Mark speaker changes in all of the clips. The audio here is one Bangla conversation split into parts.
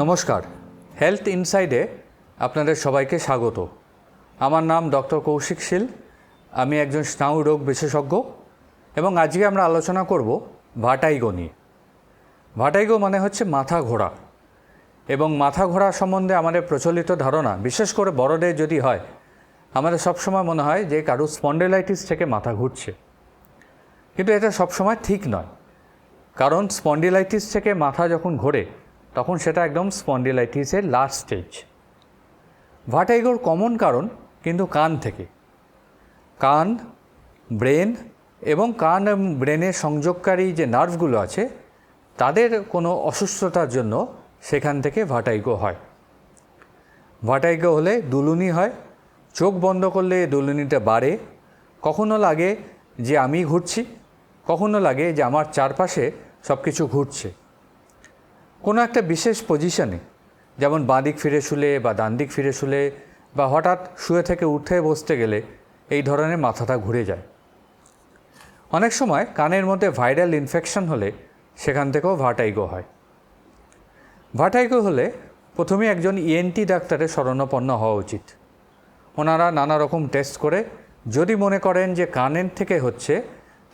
Speaker 1: নমস্কার। হেলথ ইনসাইডে আপনাদের সবাইকে স্বাগত। আমার নাম ডক্টর কৌশিক শীল। আমি একজন স্নায়ু রোগ বিশেষজ্ঞ এবং আজকে আমরা আলোচনা করব ভাটাইগো নিয়ে। ভাটাইগো মানে হচ্ছে মাথা ঘোরা এবং মাথা ঘোরা সম্বন্ধে আমাদের প্রচলিত ধারণা, বিশেষ করে বড়দের যদি হয়, আমাদের সবসময় মনে হয় যে কারও স্পন্ডেলাইটিস থেকে মাথা ঘুরছে। কিন্তু এটা সবসময় ঠিক নয়। কারণ স্পন্ডিলাইটিস থেকে মাথা যখন ঘোরে তখন সেটা একদম স্পন্ডিলাইটিসের লাস্ট স্টেজ ভাটাইগোর কমন কারণ কিন্তু কান থেকে। কান, ব্রেন এবং কান ব্রেনের সংযোগকারী যে নার্ভগুলো আছে, তাদের কোনো অসুস্থতার জন্য সেখান থেকে ভাটাইগো হয়। ভাটাইগো হলে দুলুনি হয়। চোখ বন্ধ করলে দুলুনিটা বাড়ে। কখনো লাগে যে আমি ঘুরছি, কখনো লাগে যে আমার চারপাশে সব কিছু ঘুরছে। কোনো একটা বিশেষ পজিশনে যেমন বাঁ দিক ফিরে শুলে বা ডান দিক ফিরে শুলে বা হঠাৎ শুয়ে থেকে উঠে বসতে গেলে এই ধরনের মাথাটা ঘুরে যায়। অনেক সময় কানের মধ্যে ভাইরাল ইনফেকশন হলে সেখান থেকেও ভাটাইগো হয়। ভাটাইগো হলে প্রথমে একজন ইএনটি ডাক্তারের শরণাপন্ন হওয়া উচিত। ওনারা নানা রকম টেস্ট করে, যদি মনে করেন যে কানের থেকে হচ্ছে,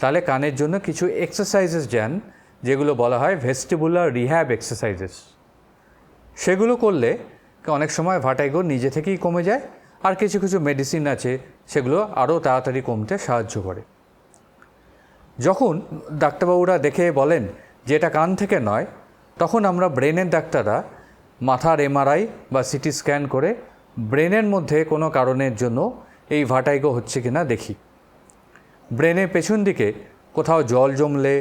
Speaker 1: তাহলে কানের জন্য কিছু এক্সারসাইজেস দেন যেগুলো বলা হয় ভেস্টিবুলার রিহ্যাব এক্সারসাইজেস সেগুলো করলে অনেক সময় ভাটাইগো নিজে থেকেই কমে যায়, আর কিছু কিছু মেডিসিন আছে সেগুলো আরও তাড়াতাড়ি কমতে সাহায্য করে। যখন ডাক্তারবাবুরা দেখে বলেন যে এটা কান থেকে নয়, তখন আমরা ব্রেনের ডাক্তাররা মাথার এমআরআই বা সিটি স্ক্যান করে ব্রেনের মধ্যে কোনো কারণের জন্য এই ভাটাইগো হচ্ছে কিনা দেখি। ব্রেনের পেছন দিকে কোথাও জল জমলে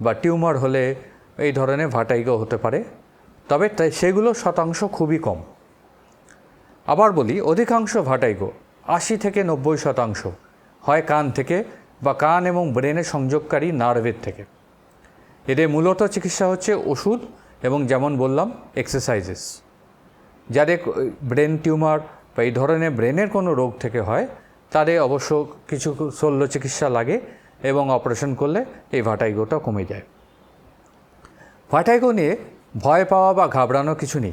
Speaker 1: বা টিউমার হলে এই ধরনের ভাটাইগো হতে পারে। তবে তাই সেগুলো শতাংশ খুবই কম। আবার বলি, অধিকাংশ ভাটাইগো আশি থেকে নব্বই শতাংশ হয় কান থেকে বা কান এবং ব্রেনের সংযোগকারী নার্ভের থেকে। এদের মূলত চিকিৎসা হচ্ছে ওষুধ এবং যেমন বললাম এক্সারসাইজেস যাদের ব্রেন টিউমার বা এই ধরনের ব্রেনের কোনো রোগ থেকে হয়, তাদের অবশ্য কিছু শল্য চিকিৎসা লাগে। এবং অপারেশন করলে এই ভাটাইগোটা কমে যায়। ভাটাইগো নিয়ে ভয় পাওয়া বা ঘাবড়ানো কিছু নেই।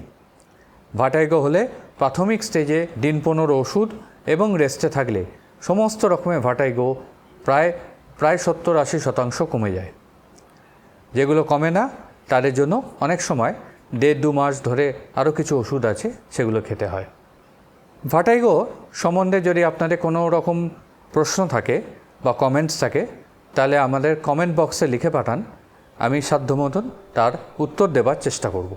Speaker 1: ভাটাইগো হলে প্রাথমিক স্টেজে দিন পনেরো ওষুধ এবং রেস্টে থাকলে সমস্ত রকমের ভাটাইগো প্রায় প্রায় সত্তর আশি শতাংশ কমে যায়। যেগুলো কমে না, তাদের জন্য অনেক সময় দেড় দু মাস ধরে আরও কিছু ওষুধ আছে, সেগুলো খেতে হয়। ভাটাইগো সম্বন্ধে যদি আপনাদের কোনো রকম প্রশ্ন থাকে বা কমেন্টস থাকে, তাহলে আমাদের কমেন্ট বক্সে লিখে পাঠান, আমি সাধ্যমতন তার উত্তর দেবার চেষ্টা করব।